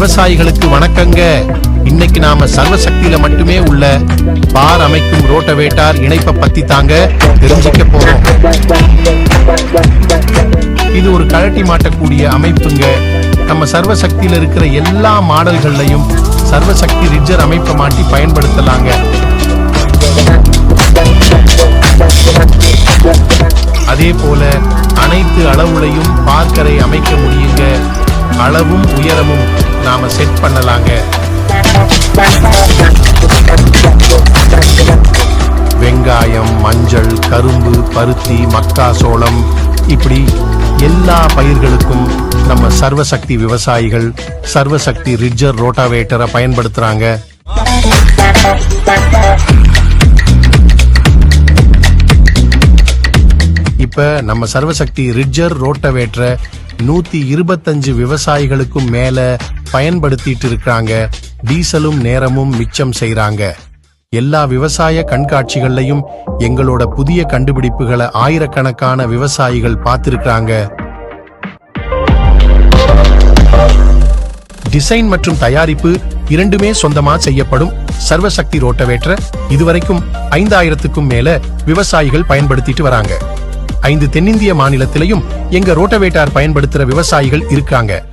விவசாயிகளுக்கு வணக்கங்க. இன்னைக்கு நாம சர்வசக்தியில மட்டுமே உள்ள பார் அமைக்கும் ரோட்டவேட்டார் இணைப்பை பத்தி தாங்க தெரிஞ்சுக்க போறோம். இது ஒரு கழட்டி மாட்டக்கூடிய அமைப்புங்க. நம்ம சர்வசக்தியில இருக்கிற எல்லா மாடல்கள்லயும் சர்வசக்தி ரிட்ஜர் அமைப்பை மாட்டி பயன்படுத்தலாங்க. அதே போல அனைத்து அளவுலையும் பார்க்கரை அமைக்க முடியுங்க. அளவும் உயரமும் நாம செட் பண்ணலாங்க. வெங்காயம் மஞ்சள் கரும்பு பருத்தி மக்கா சோளம் இப்படி எல்லா பயிர்களுக்கும் நம்ம சர்வசக்தி விவசாயிகள் சர்வசக்தி ரிட்ஜர் ரோட்டாவேட்டரை பயன்படுத்துறாங்க. இப்ப நம்ம சர்வசக்தி ரிட்ஜர் ரோட்டவேட்டரை நூத்தி இருபத்தஞ்சு விவசாயிகளுக்கும் மேல பயன்படுத்திட்டு இருக்காங்க டீசலும் நேரமும் மிச்சம் செய்யறாங்க எல்லா விவசாய கண்காட்சிகள்லையும் எங்களோட புதிய கண்டுபிடிப்புகளை ஆயிரக்கணக்கான விவசாயிகள் பார்த்திருக்கிறாங்க. டிசைன் மற்றும் தயாரிப்பு இரண்டுமே சொந்தமா செய்யப்படும் சர்வசக்தி ரோட்டவேற்ற இதுவரைக்கும் ஐந்தாயிரத்துக்கும் மேல விவசாயிகள் பயன்படுத்திட்டு வராங்க. ஐந்து தென்னிந்திய மாநிலத்திலையும் எங்க ரோட்டவேட்டார் பயன்படுத்துற விவசாயிகள் இருக்காங்க.